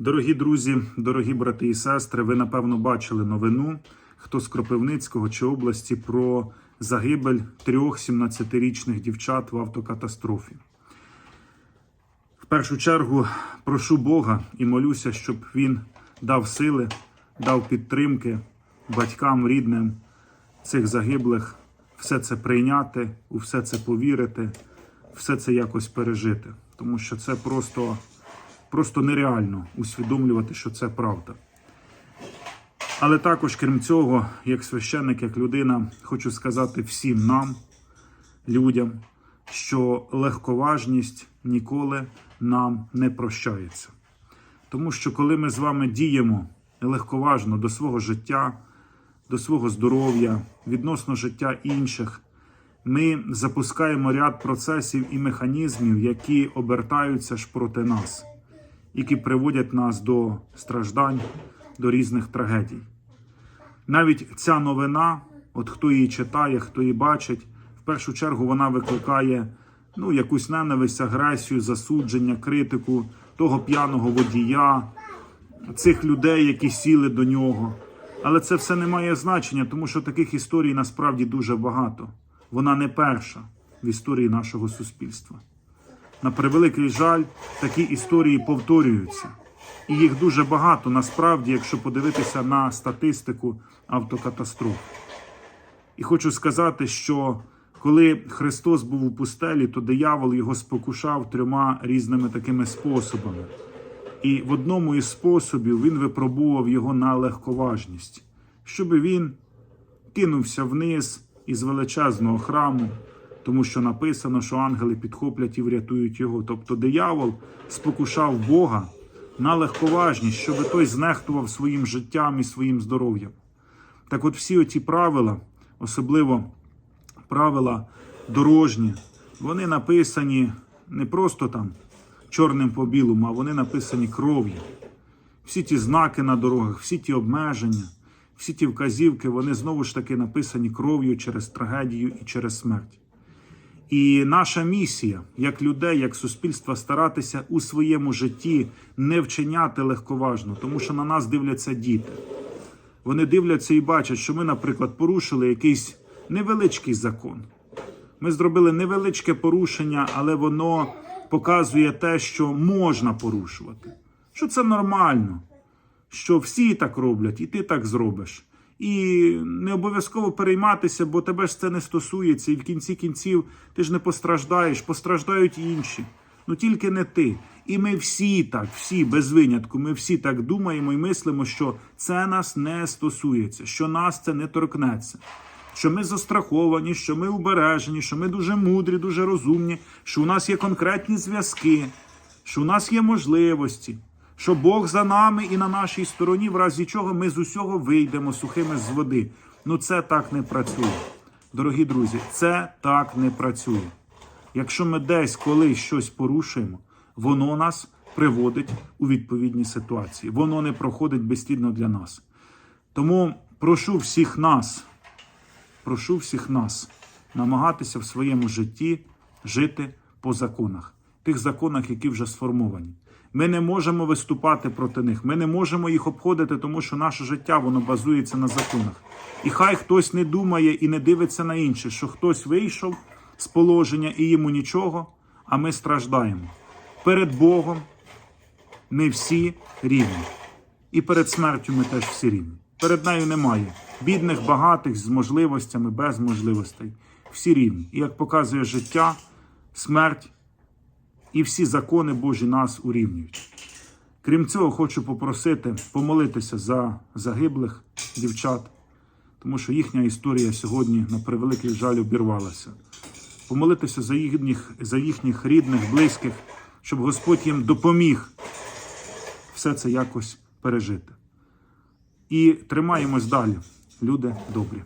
Дорогі друзі, дорогі брати і сестри, ви напевно бачили новину, хто з Кропивницького чи області про загибель трьох 17-річних дівчат в автокатастрофі. В першу чергу прошу Бога і молюся, щоб він дав сили, дав підтримки батькам, рідним цих загиблих, все це прийняти, у все це повірити, все це якось пережити. Тому що це просто просто нереально усвідомлювати, що це правда. Але також, крім цього, як священник, як людина, хочу сказати всім нам, людям, що легковажність ніколи нам не прощається. Тому що коли ми з вами діємо легковажно до свого життя, до свого здоров'я, відносно життя інших, ми запускаємо ряд процесів і механізмів, які обертаються ж проти нас які приводять нас до страждань, до різних трагедій. Навіть ця новина, от хто її читає, хто її бачить, в першу чергу вона викликає ну, якусь ненависть, агресію, засудження, критику того п'яного водія, цих людей, які сіли до нього. Але це все не має значення, тому що таких історій насправді дуже багато. Вона не перша в історії нашого суспільства. На превеликий жаль, такі історії повторюються. І їх дуже багато насправді, якщо подивитися на статистику автокатастроф. І хочу сказати, що коли Христос був у пустелі, то диявол його спокушав трьома різними такими способами. І в одному із способів він випробував його на легковажність, щоб він кинувся вниз із величезного храму тому що написано, що ангели підхоплять і врятують його. Тобто диявол спокушав Бога на легковажність, щоб той знехтував своїм життям і своїм здоров'ям. Так от всі оці правила, особливо правила дорожні, вони написані не просто там чорним по білому, а вони написані кров'ю. Всі ті знаки на дорогах, всі ті обмеження, всі ті вказівки, вони знову ж таки написані кров'ю через трагедію і через смерть. І наша місія як людей, як суспільства, старатися у своєму житті не вчиняти легковажно, тому що на нас дивляться діти. Вони дивляться і бачать, що ми, наприклад, порушили якийсь невеличкий закон. Ми зробили невеличке порушення, але воно показує те, що можна порушувати. Що це нормально, що всі так роблять, і ти так зробиш. І не обов'язково перейматися, бо тебе ж це не стосується, і в кінці кінців ти ж не постраждаєш, постраждають інші. Ну тільки не ти. І ми всі так, всі без винятку, ми всі так думаємо і мислимо, що це нас не стосується, що нас це не торкнеться. Що ми застраховані, що ми убережені, що ми дуже мудрі, дуже розумні, що у нас є конкретні зв'язки, що у нас є можливості що Бог за нами і на нашій стороні, в разі чого ми з усього вийдемо сухими з води. Ну це так не працює. Дорогі друзі, це так не працює. Якщо ми десь колись щось порушуємо, воно нас приводить у відповідні ситуації. Воно не проходить безслідно для нас. Тому прошу всіх нас, прошу всіх нас намагатися в своєму житті жити по законах, тих законах, які вже сформовані. Ми не можемо виступати проти них. Ми не можемо їх обходити, тому що наше життя воно базується на законах. І хай хтось не думає і не дивиться на інше, що хтось вийшов з положення і йому нічого, а ми страждаємо. Перед Богом ми всі рівні. І перед смертю ми теж всі рівні. Перед нею немає бідних, багатих з можливостями, без можливостей. Всі рівні. І як показує життя, смерть і всі закони Божі нас урівнюють. Крім цього, хочу попросити помолитися за загиблих дівчат, тому що їхня історія сьогодні, на превеликий жаль, обірвалася. Помолитися за їхніх, за їхніх рідних, близьких, щоб Господь їм допоміг все це якось пережити. І тримаємось далі, люди добрі.